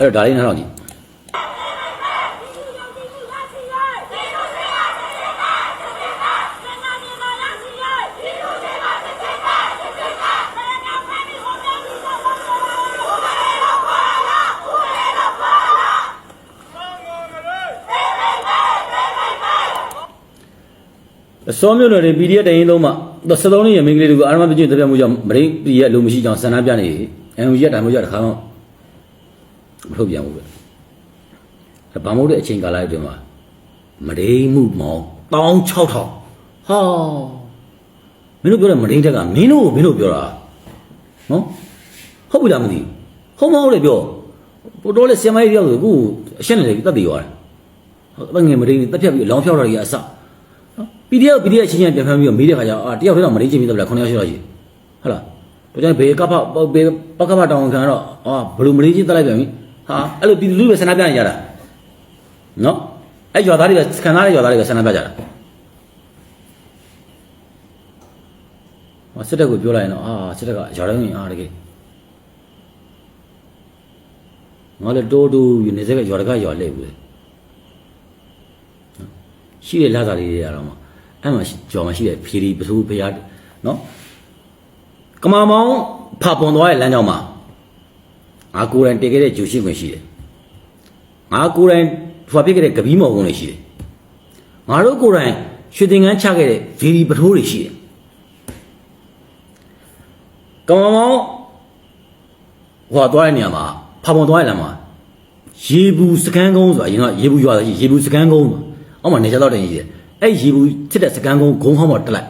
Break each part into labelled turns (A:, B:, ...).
A: အဲ့တော့ဒါလေးနားထောင်ကြည့်အစောမျိုးတွေ PDF တရင်လုံးမှသစလုံးလေးရမင်းကလေးတို့အာရမပြည့်တဲ့ပြမှုကြောင့်မရင်းပြည်ရဲ့အလိုမရှိကြောင်းဆန္ဒပြနေအန်ယူရက်တိုင်မို့ကြတခါတော့မ ထုတ်ပြန်ဘူးပဲဘာမို့တဲ့အချိန်ကာလအတွင်းမှာမရင်းမှုမောင်း16000ဟာမင်းတို့ပြောတဲ့မရင်းတက်ကမင်းတို့ကိုမင်းတို့ပြောတာနော်ဟုတ်ပြီလားမသိဘူးဟုတ်မဟုတ်လေပြောပို့တော့လေဆင်မိုင်းတယောက်ဆိုအခုအရှက်နေတယ်တတ်တည်သွားတယ်ဟုတ်ငယ်မရင်းတက်ဖြတ်ပြီးလောင်ဖြောက်တာကြီးအစ PDF PDF ချင်းချင်းပြန်ဖမ်းပြီးတော့မေးတဲ့ခါကျတော့အာတယောက်တည်းတော့မရင်းချင်းပြီးတော့လား9ယောက်ရှိတော့ရှိဟုတ်လားဒါကြောင့်ဘေကဖဘေပကဖတောင်းခံတော့အာဘလို့မရင်းချင်းတက်လိုက်ပြန်ပြီ ဟာအဲ့လိုပြည်လူတွေဆန္ဒပြနေကြတာနော်အဲ့ရွာသားတွေကခံသားတဲ့ရွာသားတွေကဆန္ဒပြကြတာဟောစစ်တပ်ကိုပြောလိုက်ရင်တော့အာစစ်တပ်ကရွာတိုင်းအာတကယ်ငါလည်းတိုးတိုးယူနေစက်ကရွာတကရွာလဲဘူးလေရှိတဲ့လာစားလေးတွေရတော့မှအဲ့မှာကြော်မှာရှိတဲ့ဖြီရီပထူဖရားနော်ကမာမောင်ဖာပွန်သွားတဲ့လမ်းကြောင်းမှာ ငါကိုယ်တိုင်တည်ခဲ့တဲ့ဂျူရှိခွင့်ရှိတယ်ငါကိုယ်တိုင်ထွာပြစ်ခဲ့တဲ့ကပီးမော်ကုန်းတွေရှိတယ်ငါတို့ကိုယ်တိုင်ရွှေသင်္ကန်းချခဲ့တဲ့ဗီဒီပထိုးတွေရှိတယ်ကမာမောင်ဟိုသွားတဲ့နေရာမှာဖာပွန်သွားတဲ့လမ်းမှာရေဘူးစကန်းကုန်းဆိုတာအရင်ကရေဘူးရွာရှိရေဘူးစကန်းကုန်းမှာအောက်မှာနေကြတော့တင်ကြီးတယ်အဲ့ရေဘူးဖြစ်တဲ့စကန်းကုန်းဂုံဟောင်းမှာတက်လိုက်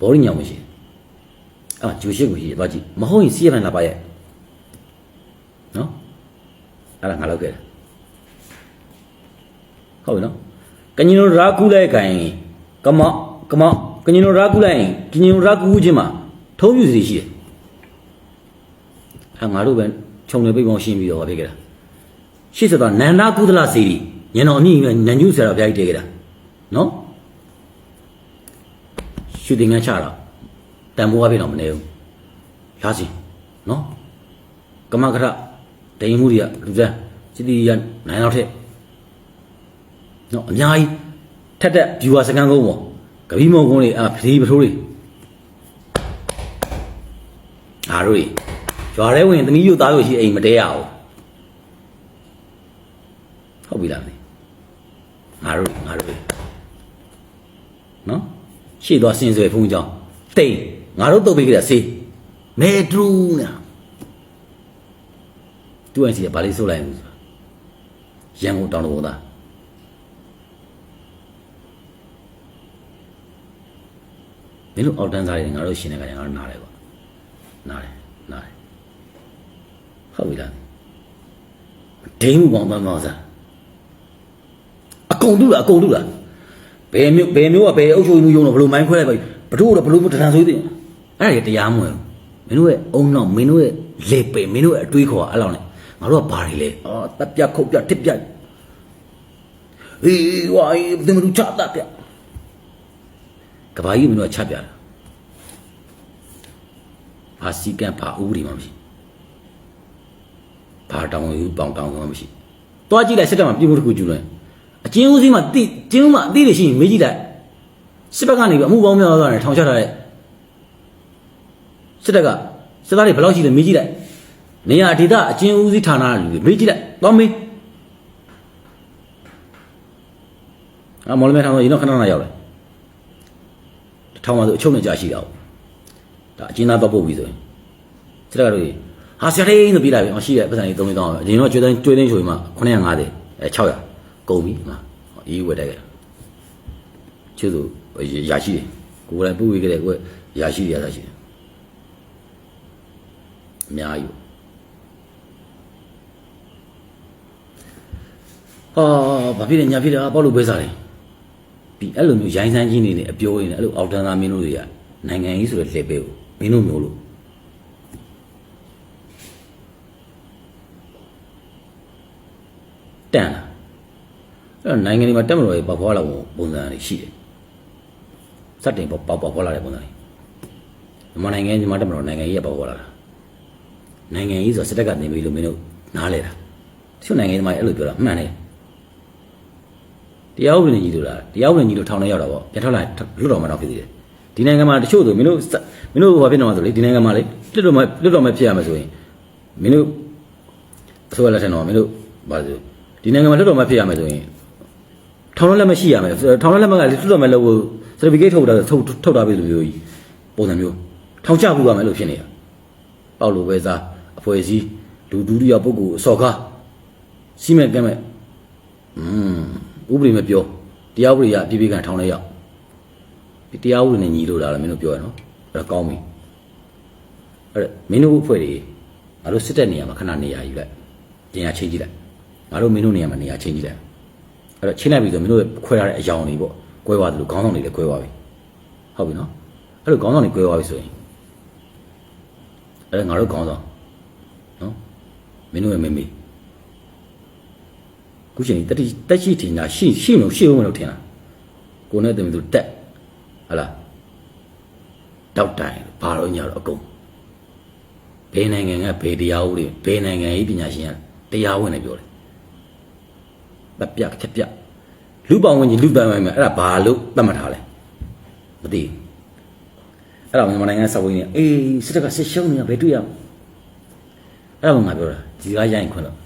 A: ဘောရညောင်မရှိတယ်အာဂျူရှိကိုရှိတယ်သွားကြည့်မဟုတ်ရင်စီးရမှန်လာပါရဲ့ နော်အဲ့ဒါငါလောက်ခဲ့တယ်ဟုတ်ပြီနော်ကညင်တို့ရာကူးလိုက်ခိုင်ကမကမကညင်တို့ရာကူးလိုက်ကညင်တို့ရာကူးခြင်းမှာထုံးပြစီရှိတယ်အဲငါတို့ပဲခြုံနေပိတ်ပေါင်းရှင်းပြီးတော့ဗာပြခဲ့တာရှေ့ဆက်တော့နန္ဒကုသလစေတီညံတော်အမိညညညုဆရာတော်ဘုရားကြီးတည်ခဲ့တာနော်ရှူတင်ငန်းချတာတန်ဖိုးအပြည့်တော့မနေဘူးရားစီနော်ကမကရ ဒိန်မှုတွေကလူစမ်းစစ်တီရနိုင်တော့ထက်နော်အများကြီးထက်တက်ဗျူဟာစကန်ကုန်းပေါ့ကပီးမော်ကုန်းတွေအာဖီပထိုးတွေအားတို့ရွာထဲဝင်သမီးတို့သားတို့ရှိအိမ်မတဲရအောင်ဟုတ်ပြီလားမသိငါတို့ငါတို့နော်ရှေ့သွားစင်ဆွေဖုန်းကြောင်းတိတ်ငါတို့တုတ်ပေးကြတဲ့ဆေးမဲထူးနာ သူအန်စီကဘာလေးဆိုလိုက်ဘူးဆိုတာရန်ကုန်တောင်တော်သားမင်းတို့အောက်တန်းစားတွေငါတို့ရှင်နေကြရင်ငါတို့နားတယ်ကွာနားတယ်နားတယ်ဟုတ်ပြီလားဒိန်းမှုပေါင်းပေါင်းပေါင်းစားအကုန်တူလားအကုန်တူလားဘယ်မျိုးဘယ်မျိုးကဘယ်အုပ်ချုပ်မှုယုံတော့ဘလို့မိုင်းခွဲလိုက်ပါဘတို့တော့ဘလို့တရံဆိုးသိအဲ့ဒါတရားမဝင်မင်းတို့ရဲ့အုံနောက်မင်းတို့ရဲ့လေပေမင်းတို့ရဲ့အတွေးခေါ်အဲ့လောက်နဲ့ ငါတို့ကဘာတွေလဲအော်တပ်ပြခုတ်ပြတစ်ပြဟေးဝိုင်းဒီမလူချတာပြကဘာကြီးမင်းတို့ကချပြတာဘာစီကံဘာဥပဒေမှမရှိဘာတောင်းယူပေါင်တောင်းမှမရှိတွားကြည့်လိုက်စစ်တပ်မှာပြည်မှုတစ်ခုကျူးလွင်အချင်းဦးစီးမှာတိကျင်းဦးမှာအတိတွေရှိရင်မေးကြည့်လိုက်စစ်ဘက်ကနေပြီးအမှုပေါင်းများစွာနဲ့ထောင်ချထားတဲ့စစ်တပ်ကစစ်သားတွေဘယ်လောက်ရှိလဲမေးကြည့်လိုက် နေရာဒေသအချင်းဦးစီးဌာနလူတွေမေးကြည့်လိုက်သွားမေးအမော်လမဲထောင်တော့ရင်တော့ခဏခဏရောက်တယ်ထောင်မှာဆိုအချုပ်နဲ့ကြာရှိတာပေါ့ဒါအချင်းသားတော့ပုတ်ပြီဆိုရင်စစ်တပ်ကတို့ဟာဆရာလေးဆိုပြီးလာပြီအောင်ရှိရပတ်စံလေး3000တောင်းအရင်တော့ကျွေးတိုင်းကျွေးတိုင်းဆိုရင်မှ950အဲ600ကုန်ပြီဟာအေးဝယ်တက်ခဲ့တာချစ်သူရာရှိတယ်ကိုယ်လည်းပူဝေးခဲ့တဲ့ကိုယ်ရာရှိရတာရှိတယ်အများကြီး ဟာဘာဖြစ်လဲညာဖြစ်တယ်အပေါ့လို့ပဲစားတယ်ပြီးအဲ့လိုမျိုးရိုင်းစမ်းကြီးနေနေအပြိုးနေတယ်အဲ့လိုအောက်တန်းသားမင်းတို့တွေကနိုင်ငံကြီးဆိုတဲ့လက်ပဲကိုမင်းတို့မျိုးလို့တန်လာအဲ့တော့နိုင်ငံတွေမှာတက်မတော်ရေပေါက်ဖွာလာပုံစံတွေရှိတယ်စက်တင်ပေါက်ပေါက်ပေါက်ဖွာလာတဲ့ပုံစံတွေမြန်မာနိုင်ငံမြန်မာတက်မတော်နိုင်ငံကြီးကပေါက်ဖွာလာတာနိုင်ငံကြီးဆိုစစ်တပ်ကနေပြီလို့မင်းတို့နားလဲတာတချို့နိုင်ငံတွေမှာအဲ့လိုပြောတာမှန်တယ် တရားဥပဒေနဲ့ညီလို့လားတရားဥပဒေညီလို့ထောင်ထဲရောက်တာပေါ့ပြန်ထွက်လာလွတ်တော်မှာတော့ဖြစ်သေးတယ်ဒီနိုင်ငံမှာတချို့ဆိုမင်းတို့စမင်းတို့ဘာဖြစ်နေမှာဆိုလေဒီနိုင်ငံမှာလေလွတ်တော်မှာလွတ်တော်မှာဖြစ်ရမှာဆိုရင်မင်းတို့အစိုးရလက်ထက်တော့မင်းတို့ဘာလို့ဒီနိုင်ငံမှာလွတ်တော်မှာဖြစ်ရမှာဆိုရင်ထောင်ထဲလက်မရှိရမယ်ထောင်ထဲလက်မကလေလွတ်တော်မှာလို့ certificate ထုတ်တာထုတ်ထုတ်တာပြီလိုမျိုးကြီးပုံစံမျိုးထောင်ချပူရမယ်လို့ဖြစ်နေတာပေါက်လိုပဲစားအဖွဲ့အစည်းဒူဒူရီယာပုဂ္ဂိုလ်အစော်ကားစီမံကမ်းမဲ့อืม ဥပဒေမပြောတရားဥပဒေရအပြည့်ပြည့်ကန်ထောင်ထဲရောက်ဒီတရားဥပဒေနဲ့ညီလို့လားလို့မင်းတို့ပြောရနော်အဲ့ဒါကောင်းပြီအဲ့ဒါမင်းတို့အဖွဲ့တွေငါတို့စစ်တဲ့နေရာမှာခဏနေရာယူလိုက်ပြင်ရချင်းကြည့်လိုက်ငါတို့မင်းတို့နေရာမှာနေရာချင်းကြည့်လိုက်အဲ့တော့ချင်းလိုက်ပြီဆိုမင်းတို့ခွဲထားတဲ့အယောင်တွေပေါ့ကွဲသွားတယ်လို့ခေါင်းဆောင်တွေလည်းကွဲသွားပြီဟုတ်ပြီနော်အဲ့လိုခေါင်းဆောင်တွေကွဲသွားပြီဆိုရင်အဲ့ဒါငါတို့ခေါင်းဆောင်နော်မင်းတို့ရဲ့မမေ ခုချိန်တတိတက်ရှိတင်တာရှိရှိလို့ရှိအောင်မလို့ထင်တာကိုနဲ့တမီးတို့တက်ဟလာတောက်တိုင်ဘာလို့ညာတော့အကုန်ဘယ်နိုင်ငံကဘယ်တရားဥပဒေဘယ်နိုင်ငံရေးပညာရှင်ကတရားဝင်နေပြောတယ်ပပြချက်ပြလူပောင်ဝင်ကြီးလူပန်ဝင်မယ်အဲ့ဒါဘာလို့သတ်မှတ်ထားလဲမသိဘူးအဲ့ဒါမြန်မာနိုင်ငံစောက်ဝင်းနေအေးစစ်တပ်ကစစ်ရှုံးနေတာဘယ်တွေ့ရမလဲအဲ့ဒါမှငါပြောတာဒီကားရိုင်းခွန်းတော့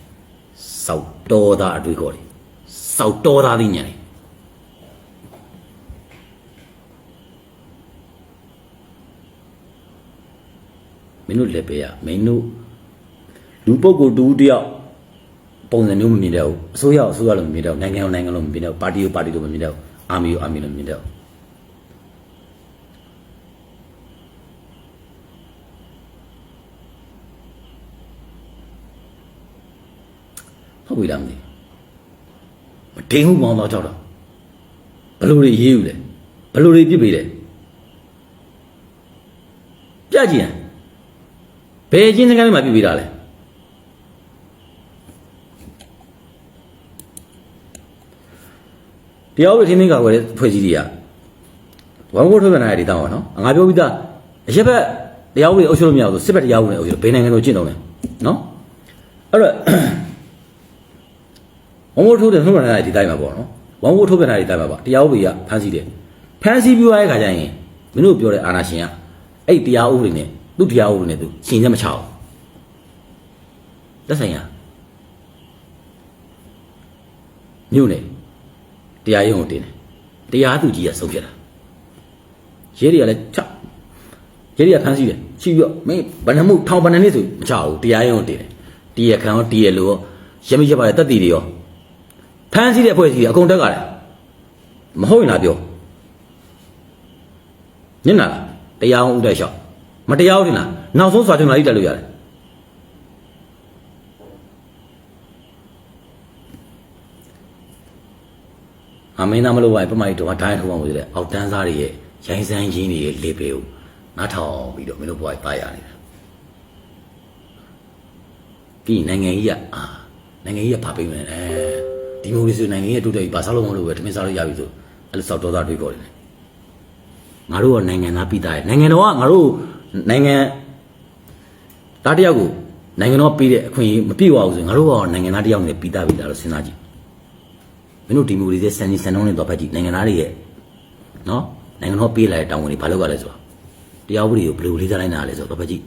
A: စောက်တော်သားအတွေ့ခေါ်တယ်စောက်တော်သားသိညာတယ်မင်းတို့လက်ပေးရမင်းတို့လူပုဂ္ဂိုလ်တူတယောက်ပုံစံမျိုးမမြင်တော့ဘူးအစိုးရအစိုးရလို့မမြင်တော့ဘူးနိုင်ငံကိုနိုင်ငံလို့မမြင်တော့ဘူးပါတီကိုပါတီလို့မမြင်တော့ဘူးအာမီကိုအာမီလို့မမြင်တော့ ဟုတ်ပြီလားမသိဘူးမတင်းဘူးမောင်းတော့ကြောက်တော့ဘယ်လိုတွေရေးယူလဲဘယ်လိုတွေပြစ်ပေးလဲပြကြည့်ရဘယ်အချင်းစကားတွေမှာပြစ်ပေးတာလဲတရားဥပဒေထင်းထင်းကကွယ်တဲ့ဖွဲ့စည်းတွေကဝမ်ဝတ်ထုတ်ပြန်ထားတဲ့ဒေသမှာနော်ငါပြောပြီးသားအရက်ဘက်တရားဥပဒေအုပ်ချုပ်လို့မရဘူးဆိုစစ်ဘက်တရားဥပဒေအုပ်ချုပ်ဘယ်နိုင်ငံလိုကျင့်တော့လဲနော်အဲ့တော့ ဝမ်ဝတ်ထုတ်တဲ့ထုတ်ပြန်ထားတဲ့ဒီတိုင်းမှာပေါ့နော်ဝမ်ဝတ်ထုတ်ပြန်ထားတဲ့ဒီတိုင်းမှာပါတရားဥပဒေကဖမ်းဆီးတယ်ဖမ်းဆီးပြီးသွားတဲ့ခါကျရင်မင်းတို့ပြောတဲ့အာဏာရှင်ကအဲ့ဒီတရားဥပဒေနဲ့သူ့တရားဥပဒေနဲ့သူရှင်ချက်မချအောင်လက်ဆိုင်ရမြို့နယ်တရားရုံးကိုတင်တယ်တရားသူကြီးကဆုံးဖြတ်တာရဲတွေကလည်းချရဲတွေကဖမ်းဆီးတယ်ချီပြီးတော့မင်းဗဏ္ဍမှုထောင်ဗဏ္ဍနှစ်ဆိုမချဘူးတရားရုံးကိုတင်တယ်တရားခံရောတရားလို့ရောရမိချက်ပါတဲ့တက်တီတွေရော ဖမ်းဆီးတဲ့အဖွဲ့အစည်းတွေအကုန်တက်ကတယ်မဟုတ်ရင်လားပြောညနာလားတရားအောင်ဥတဲ့လျှောက်မတရားဟုတ်တင်လားနောက်ဆုံးစွာတင်လာလိတက်လို့ရတယ်အမင်းသားမလို့ဝိုင်းပမိုက်တော့ဒိုင်းထုတ်အောင်ဆိုတဲ့အောက်တန်းစားတွေရဲ့ရိုင်းစမ်းရင်းတွေရဲ့လေပေကိုနားထောင်ပြီးတော့မင်းတို့ဘွားပါရနေတာပြီးနိုင်ငံကြီးကအာနိုင်ငံကြီးကဖာပေးမယ်အဲ ဒီမိုကရေစီနိုင်ငံကြီးကတိုးတက်ပြီးဘာစားလို့မလို့ပဲတမင်စားလို့ရပြီဆိုအဲ့လိုစောက်တော်သားတွေးခေါ်တယ်ငါတို့ကနိုင်ငံသားပြည်သားရဲ့နိုင်ငံတော်ကငါတို့နိုင်ငံသားတယောက်ကိုနိုင်ငံတော်ပေးတဲ့အခွင့်အရေးမပြည့်ဝဘူးဆိုရင်ငါတို့ကနိုင်ငံသားတယောက်နဲ့ပြည်သားပြည်သားလို့စဉ်းစားကြည့်မင်းတို့ဒီမိုကရေစီစံနေစံနှုန်းနဲ့တော့ဖက်ကြည့်နိုင်ငံသားတွေရဲ့နော်နိုင်ငံတော်ပေးလာတဲ့တာဝန်တွေဘာလုပ်ရလဲဆိုတော့တရားဥပဒေကိုဘယ်လိုလေးစားလိုက်နာလဲဆိုတော့ဖက်ကြည့်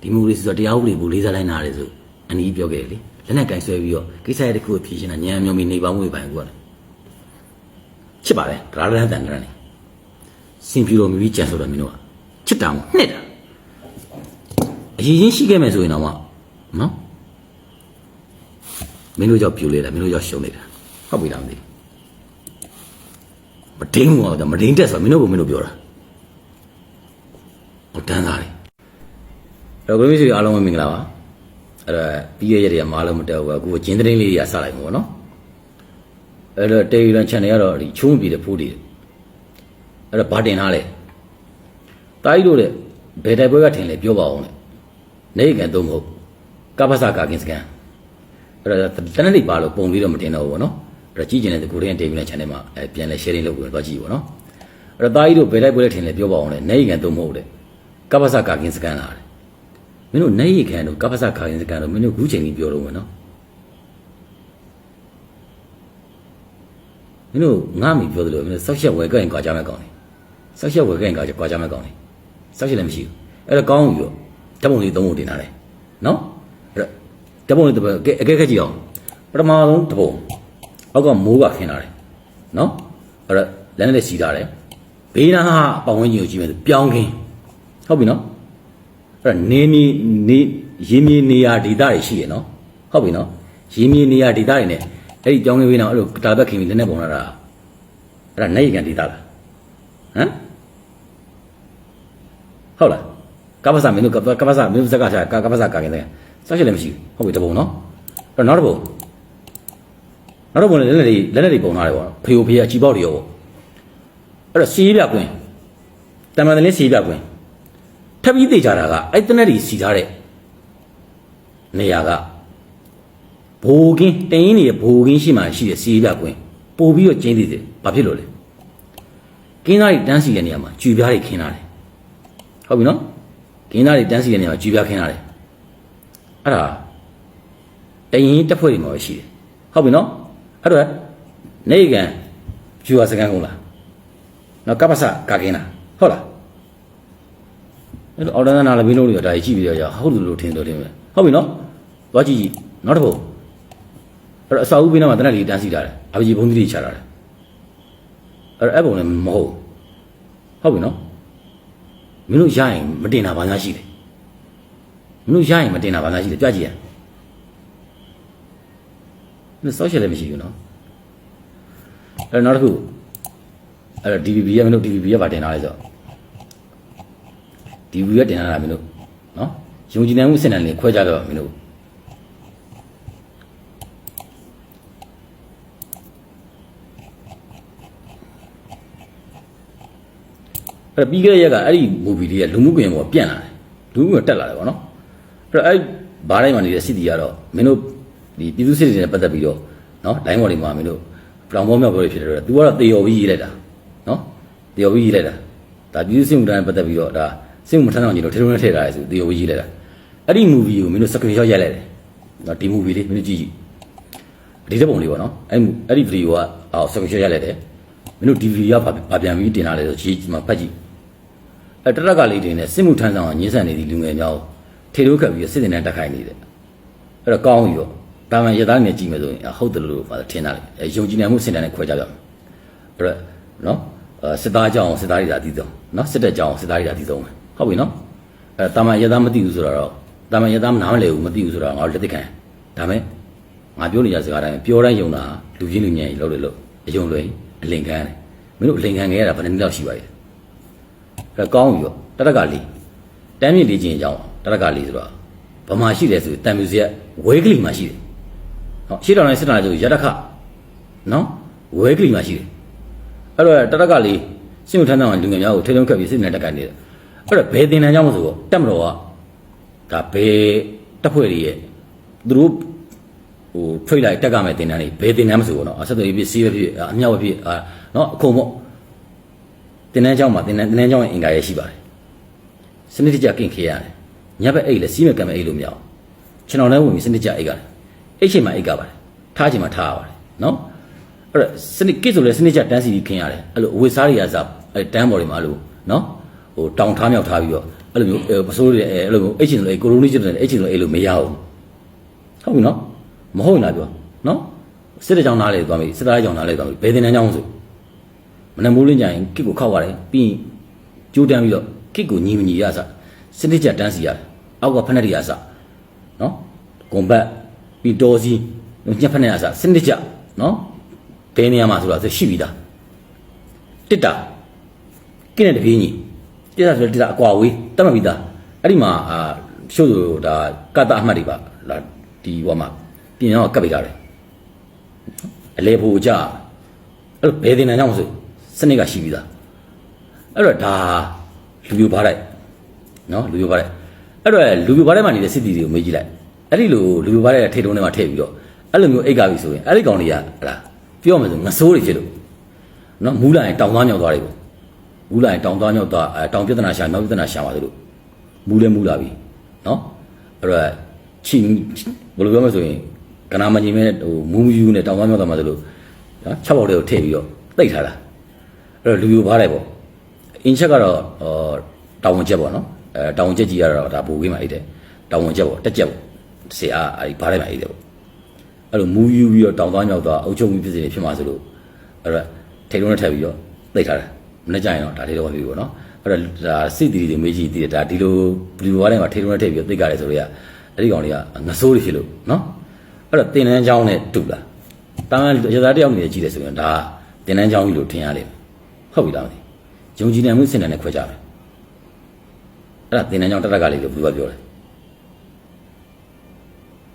A: ဒီမိုကရေစီဆိုတရားဥပဒေကိုလေးစားလိုက်နာလဲဆိုအန်ဒီပြောခဲ့တယ်လေ လက်နဲ့ကင်ဆွဲပြီးတော့ကိစ္စရတဲ့ခုကိုဖြေရှင်းတာညံမျိုးမီနေပါမှုပဲပိုင်ကူရတယ်ချစ်ပါတယ်ဒရာဒရန်တန်ကြရနေစင်ပြူတော်မီပြီးကြံဆိုတော့မင်းတို့ကချစ်တာမို့နှစ်တာအရင်ချင်းရှိခဲ့မယ်ဆိုရင်တော့မှနော်မင်းတို့ကြောင့်ပြူလေတာမင်းတို့ကြောင့်ရှုံနေတာဟုတ်ပြီလားမသိမဒိန်းဘူးတော့မဒိန်းတက်ဆိုမင်းတို့ကမင်းတို့ပြောတာဟိုတန်းသားတယ်တော့ဘယ်လိုမျိုးအားလုံးမင်္ဂလာပါ အဲ့တော့ပြီးရရတဲ့မားလုံးမတက်ဘူးအခုဂျင်းသတင်းလေးတွေကစလိုက်မှာပေါ့နော်အဲ့တော့တေရီလန် channel ကတော့ဒီချုံးပြီးတဲ့ဖိုးတွေအဲ့တော့ဘာတင်ထားလဲတာကြီးတို့တဲ့ဘယ်တိုက်ပွဲကထင်လဲပြောပါအောင်လေနေကန်သုံးမဟုတ်ကပ္ပစကာကင်စကန်အဲ့တော့တနက်နေ့ပါလို့ပုံပြီးတော့မတင်တော့ဘူးပေါ့နော်အဲ့တော့ကြည့်ကျင်တဲ့ကိုရီးယားတေရီလန် channel မှာအဲပြန်လဲ sharing လုပ်ပြီးတော့ကြည့်ပေါ့နော်အဲ့တော့တာကြီးတို့ဘယ်တိုက်ပွဲလဲထင်လဲပြောပါအောင်လေနေကန်သုံးမဟုတ်တဲ့ကပ္ပစကာကင်စကန်လာတယ် မင်းတို့နိုင်ရခံတို့ကပ္ပစခါရင်စကန်တို့မင်းတို့ခုချိန်ကြီးပြောတော့မယ်နော်မင်းတို့ငါမိပြောတယ်လို့မင်းတို့ဆောက်ရှက်ဝယ်ကြရင်ကွာကြမဲ့ကောင်းတယ်ဆောက်ရှက်ဝယ်ကြရင်ကွာကြကွာကြမဲ့ကောင်းတယ်ဆောက်ရှက်လည်းမရှိဘူးအဲ့တော့ကောင်းပြီဓာတ်ပုံလေးသုံးပုံတင်လာတယ်နော်အဲ့တော့ဓာတ်ပုံလေးတစ်ပုံအကဲခက်ကြည့်အောင်ပထမဆုံးဓာတ်ပုံအောက်ကမိုးကခင်းလာတယ်နော်အဲ့တော့လမ်းလေးစီထားတယ်ဘေးနားကပတ်ဝန်းကျင်ကိုကြည့်မယ်ပြောင်းခင်းဟုတ်ပြီနော် အဲ့တော့နေမြေနေရင်းမြေနေရာဒေသတွေရှိရနော်ဟုတ်ပြီနော်ရင်းမြေနေရာဒေသတွေ ਨੇ အဲ့ဒီကြောင်းကင်းဘေးနားအဲ့လိုတာဘက်ခင်းပြီးလည်းနဲ့ပုံလာတာအဲ့ဒါနိုင်ရကန်ဒေသလားဟမ်ဟုတ်လားကပ္ပစာမင်းတို့ကပ္ပကပ္ပစာမင်းတို့ဇက်ကချာကကပ္ပစာကာကင်းတယ်စောက်ချက်လည်းမရှိဘူးဟုတ်ပြီတပုံနော်အဲ့တော့နောက်တစ်ပုံနောက်တစ်ပုံလည်းလက်လက်တွေလက်လက်တွေပုံထားတယ်ပေါ့ဖေယိုဖေးအချီပေါက်တွေရောပေါ့အဲ့တော့စီးပြကွင်းတမန်တလင်းစီးပြကွင်း ထပ်ပြီးသိကြတာကအဲ့တနက်တွေစီထားတဲ့နေရာကဘိုးကင်းတင်းရင်းနေတဲ့ဘိုးကင်းရှိမှရှိတဲ့စီးပြကွင်းပို့ပြီးတော့ကျင်းသေးတယ်ဘာဖြစ်လို့လဲကင်းသားတွေတန်းစီတဲ့နေရာမှာကြွေပြားတွေခင်းလာတယ်ဟုတ်ပြီနော်ကင်းသားတွေတန်းစီတဲ့နေရာမှာကြွေပြားခင်းလာတယ်အဲ့ဒါတင်းရင်းတက်ဖွဲ့တွေမှာပဲရှိတယ်ဟုတ်ပြီနော်အဲ့တော့နေကန်ဖြူဝစကန်ကုန်လားနော်ကပ္ပစကာကင်းလားဟုတ်လား အဲ့တော့အော်ဒန်နာလာမင်းတို့တွေကဒါကြီးကြည့်ပြီးတော့ရဟုတ်တယ်လို့ထင်တော့ထင်ပဲဟုတ်ပြီနော်သွားကြည့်ကြည့်နောက်တစ်ပုတ်အဲ့တော့အစာဦးပေးနာမှာတနက်လေးတန်းစီထားတယ်အပကြီးဘုံသီးတွေချထားတယ်အဲ့တော့အဲ့ပုံလည်းမဟုတ်ဟုတ်ပြီနော်မင်းတို့ရရင်မတင်တာဘာသာရှိတယ်မင်းတို့ရရင်မတင်တာဘာသာရှိတယ်ကြွကြည့်ရမင်းစောရှယ်လည်းမရှိဘူးနော်အဲ့တော့နောက်တစ်ခုအဲ့တော့ DVB ကမင်းတို့ DVB ကဗာတင်ထားလဲဆိုတော့ DVB ကတင်ထားတာမင်းတို့နော်ယုံကြည်နိုင်မှုစင်တန်လေးခွဲကြတော့မင်းတို့အဲ့တော့ပြီးခဲ့တဲ့ရက်ကအဲ့ဒီ movie လေးကလူမှုကွန်ရက်ပေါ်ပြန့်လာတယ်လူမှုကွန်ရက်တက်လာတယ်ဗောနော်အဲ့တော့အဲ့ဘားတိုင်းမှာနေတဲ့စစ်တီကတော့မင်းတို့ဒီပြည်သူစစ်တီနဲ့ပတ်သက်ပြီးတော့နော်လိုင်းဘော်တွေမှာမင်းတို့ပြောင်ပေါ်မြောက်ပြောတွေဖြစ်တယ်တော့ तू ကတော့တေယော်ပြီးရေးလိုက်တာနော်တေယော်ပြီးရေးလိုက်တာဒါပြည်သူစစ်မှုထမ်းနဲ့ပတ်သက်ပြီးတော့ဒါ စစ်မှုထမ်းဆောင်ကြီးတို့ထေထုံးနဲ့ထည့်ထားရဲဆိုတေယော်ပြီးရေးလိုက်တာအဲ့ဒီ movie ကိုမင်းတို့ screen shot ရိုက်လိုက်တယ်နော်ဒီ movie လေးမင်းတို့ကြည့်ကြည့်ဒီတဲ့ပုံလေးပေါ့နော်အဲ့အဲ့ဒီ video ကအော် screen shot ရိုက်လိုက်တယ်မင်းတို့ DVD ကဘာပြန်ပြီးတင်လာလဲဆိုရေးမှာဖတ်ကြည့်အဲတရက်ကလေးတွေနဲ့စစ်မှုထမ်းဆောင်အောင်ညှင်းဆန်နေသည့်လူငယ်များကိုထေတို့ခတ်ပြီးစစ်တင်နဲ့တက်ခိုင်းနေတယ်အဲ့တော့ကောင်းပြီတော့တာမန်ရသားနဲ့ကြည့်မယ်ဆိုရင်အဟုတ်တယ်လို့ပါထင်တာလေအဲယုံကြည်နိုင်မှုစင်တန်နဲ့ခွဲကြကြမယ်အဲ့တော့နော်အဲစစ်သားကြောင်စစ်သားတွေဒါတည်ဆုံးနော်စစ်တပ်ကြောင်စစ်သားတွေဒါတည်ဆုံးပဲ ဟုတ်ပြီနော်အဲတာမန်ရသားမသိဘူးဆိုတော့တာမန်ရသားမနားမလဲဘူးမသိဘူးဆိုတော့ငါတို့လက်သိခံဒါမဲ့ငါပြောနေကြစကားတိုင်းပြောတိုင်းယုံတာလူချင်းလူငယ်ကြီးလို့လို့လို့အယုံလွယ်အလင်ခံတယ်မင်းတို့အလင်ခံခဲ့ရတာဘယ်နှစ်လောက်ရှိပါလဲအဲ့ကောင်းပြီတော့တရက်ကလေးတမ်းမြင့်လေးချင်းအကြောင်းတရက်ကလေးဆိုတော့ဗမာရှိတယ်ဆိုတန်မြူစီကဝဲကလေးမှာရှိတယ်ဟောရှေ့တော်နဲ့စစ်တာဆိုရတခနော်ဝဲကလေးမှာရှိတယ်အဲ့တော့တရက်ကလေးစင်ထမ်းတဲ့လူငယ်များကိုထိထုံးခတ်ပြီးစစ်နေတက်ကနေတယ် အဲ့တော့ဘယ်တင်တန်းကြောင့်မဆိုတော့တက်မတော်ကဒါဘယ်တက်ဖွဲ့တွေရဲ့သူတို့ဟိုဖိတ်လိုက်တက်ကမဲ့တင်တန်းတွေဘယ်တင်တန်းမဆိုတော့အဆက်သွယ်ဖြစ်စီးပဲဖြစ်အမြောက်ပဲဖြစ်အာနော်အခုံပေါ့တင်တန်းကြောင့်မှာတင်တန်းတင်တန်းကြောင့်အင်္ဂါရရှိပါတယ်စနစ်တကျကင့်ခေရတယ်ညဘက်အိတ်လဲစီးမဲ့ကံမဲ့အိတ်လို့မရအောင်ကျွန်တော်လည်းဝင်ပြီးစနစ်ကြအိတ်ကတယ်အိတ်ချိန်မှာအိတ်ကပါတယ်ထားချိန်မှာထားရပါတယ်နော်အဲ့ဒါစနစ်ကိဆိုလဲစနစ်ကြတန်းစီပြီးခင်ရတယ်အဲ့လိုအဝတ်စားတွေကစားအဲတန်းပေါ်တွေမှာလို့နော် ဟိုတောင်ထားမြောက်ထားပြီးတော့အဲ့လိုမျိုးပစိုးတွေအဲ့လိုမျိုးအိတ်ချိန်လိုအိတ်ကိုရိုနီချစ်တယ်အိတ်ချိန်လိုအိတ်လို့မရဘူးဟုတ်ပြီနော်မဟုတ်ရင်လားပြောနော်စစ်တဲ့ကြောင်နားလေသွားပြီစစ်သားကြောင်နားလေသွားပြီဘယ်တင်တန်းကြောင်ဆိုမနက်မိုးလင်းကြရင်ကစ်ကိုခောက်ရတယ်ပြီးရင်ကျိုးတန်းပြီးတော့ကစ်ကိုညီမညီရစစနစ်ကြတန်းစီရတယ်အောက်ကဖက်နှက်တွေရစနော်ဂုံဘတ်ပြီးတော်စီညက်ဖက်နှက်ရစစနစ်ကြနော်ဘယ်နေရာမှာဆိုတာဆိုရှိပြီးသားတစ်တာကင်းတဲ့တပြေးညီ တစ်တာဆိုတစ်တာအကွာဝေးတတ်မှတ်ပြီးသားအဲ့ဒီမှာအာရှုပ်ဆိုတာကတ္တအမှတ်တွေပါလာဒီဟိုမှာပြင်ရောကပ်ပေးထားတယ်အလေဖို့ကြအဲ့လိုဘယ်တင်တန်းကြောင့်မဆိုစနစ်ကရှိပြီးသားအဲ့တော့ဒါလူပြိုပါလိုက်နော်လူပြိုပါလိုက်အဲ့တော့လူပြိုပါလိုက်မှနေတဲ့စစ်တီတွေကိုမေးကြည့်လိုက်အဲ့ဒီလိုလူပြိုပါလိုက်တဲ့ထိတ်တုံးထဲမှာထည့်ပြီးတော့အဲ့လိုမျိုးအိတ်ကပြီဆိုရင်အဲ့ဒီကောင်တွေကဟလာပြောမယ်ဆိုငဆိုးတွေဖြစ်လို့နော်မူးလာရင်တောင်သွားညောက်သွားတယ်ပေါ့ မူးလာရင်တောင်သွားညောက်သွားအဲတောင်ပြဿနာရှာနောက်ပြဿနာရှာပါသလိုမူးလဲမူးလာပြီနော်အဲ့တော့ချီဘယ်လိုပြောမလဲဆိုရင်ကနာမကြီးမဲဟိုမူးမူးယူနဲ့တောင်သွားညောက်သွားမှသလိုနော်6ပေါက်တွေကိုထည့်ပြီးတော့တိတ်ထားတာအဲ့တော့လူယူဘားလိုက်ပေါ့အင်းချက်ကတော့ဟောတောင်ဝင်ချက်ပေါ့နော်အဲတောင်ဝင်ချက်ကြီးကတော့ဒါဘူဝေးမှာအိတ်တယ်တောင်ဝင်ချက်ပေါ့တက်ချက်ပေါ့ဆရာအဲ့ဒီဘားလိုက်မှာအိတ်တယ်ပေါ့အဲ့လိုမူယူပြီးတော့တောင်သွားမြောက်သွားအုပ်ချုပ်မှုဖြစ်စေဖြစ်မှာဆိုလို့အဲ့တော့ထိတ်လုံးနဲ့ထည့်ပြီးတော့တိတ်ထားတယ် မနေ့ကျရင်တော့ဒါလေးတော့ပြီပေါ့နော်အဲ့တော့ဒါစစ်တီတွေမေးကြည့်တည်တယ်ဒါဒီလိုဘလူဘားလိုက်မှာထိတ်လုံးနဲ့ထည့်ပြီးတော့တိတ်ကြတယ်ဆိုတော့အဲ့ဒီကောင်တွေကငဆိုးတွေဖြစ်လို့နော်အဲ့တော့တင်တန်းချောင်းနဲ့တူလားတာမန်ရသားတယောက်နေကြည့်တယ်ဆိုရင်ဒါတင်တန်းချောင်းကြီးလို့ထင်ရလိမ့်မယ်ဟုတ်ပြီလားမသိယုံကြည်နိုင်မှုစင်တယ်နဲ့ခွဲကြမယ်အဲ့ဒါတင်တန်းချောင်းတက်တက်ကလေးလို့ဘယ်လိုပြောလဲ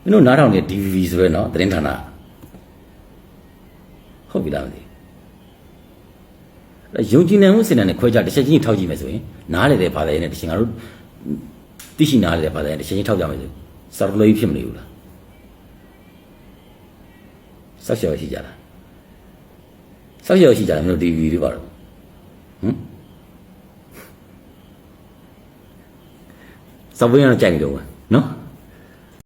A: မင်းတို့နားထောင်နေ DVV ဆိုရဲနော်သတင်းဌာနဟုတ်ပြီလားမသိအဲ့ ယုံကြည်နိုင်မှုစင်တယ်နဲ့ခွဲကြတစ်ချက်ချင်းထောက်ကြည့်မယ်ဆိုရင်နားလေတဲ့ဘာသာရေးနဲ့တစ်ချက်ငါတို့သိရှိနားလေတဲ့ဘာသာရေးတစ်ချက်ချင်းထောက်ကြမယ်ဆိုစာပလို့ဖြစ်မနေဘူးလားဆောက်ရှော်ရှိကြလားဆောက်ရှော်ရှိကြလားမင်းတို့ TV တွေပါတော့ဟမ်စောက်ပွင့်ကတော့ကြိုက်နေတော့နော်